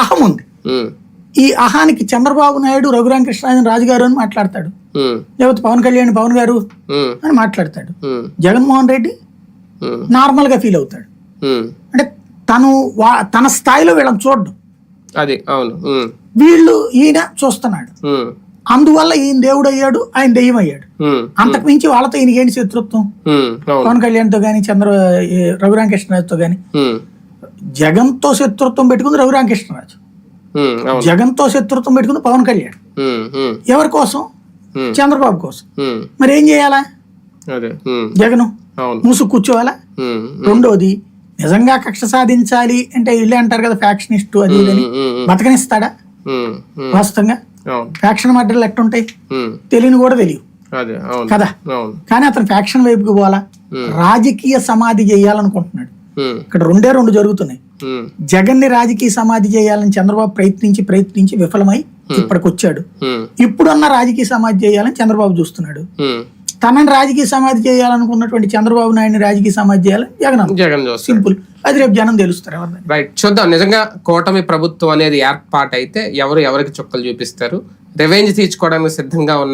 అహం ఉంది. ఈ అహానికి చంద్రబాబు నాయుడు రఘురామకృష్ణరాజన్ రాజుగారు అని మాట్లాడతాడు. లేకపోతే పవన్ కళ్యాణ్ పవన్ గారు అని మాట్లాడతాడు. జగన్మోహన్ రెడ్డి నార్మల్గా ఫీల్ అవుతాడు. అంటే తను తన స్థాయిలో వీళ్ళని చూడడం. అది అవును. వీళ్ళు ఈయన చూస్తున్నాడు. అందువల్ల ఈయన దేవుడు అయ్యాడు ఆయన దెయ్యం అయ్యాడు అంతకు మించి వాళ్ళతో ఈయనకి ఏంటి శత్రుత్వం? పవన్ కళ్యాణ్తో కానీ చంద్ర ఈ రఘురామకృష్ణరాజుతో కానీ ఉమ్, జగన్తో శత్రుత్వం పెట్టుకుంది రఘురామకృష్ణరాజు ఉమ్, అవును. జగన్తో శత్రుత్వం పెట్టుకుంది పవన్ కళ్యాణ్. ఎవరి కోసం? చంద్రబాబు కోసం. మరి ఏం చేయాలా? జగను మూసు కూర్చోవాలా? రెండోది నిజంగా కక్ష సాధించాలి అంటే వీళ్ళే అంటారు కదా ఫ్యాక్షనిస్ట్ అది ఇది అని. ఉమ్, ఉమ్, బతకనిస్తాడా? వాస్తవంగా? ఫ్యాక్షన్ మధ్యలో ఎట్టుంటాయి తెలియని కూడా తెలియదు కదా? కానీ అతను ఫ్యాక్షన్ వైపుకి పోవాలా? రాజకీయ సమాధి చేయాలనుకుంటున్నాడు. ఇక్కడ రెండే రెండు జరుగుతున్నాయి. ఉమ్, జగన్ని రాజకీయ సమాధి చేయాలని చంద్రబాబు ప్రయత్నించి ప్రయత్నించి విఫలమై ఇప్పటికి వచ్చాడు ఉమ్, ఇప్పుడున్న రాజకీయ సమాధి చేయాలని చంద్రబాబు చూస్తున్నాడు. తనని రాజకీయ సమాధి చేయాలనుకున్నటువంటి చంద్రబాబు నాయుడిని రాజకీయ సమాధి చేయాలని జగన్. జగన్ సింపుల్. అది రేపు జనం తెలుస్తారు రైట్ చూద్దాం. నిజంగా కూటమి ప్రభుత్వం అనేది ఏర్పాటు అయితే ఎవరు ఎవరికి చుక్కలు చూపిస్తారు? రివెంజ్ తీర్చుకోవడానికి సిద్ధంగా ఉన్న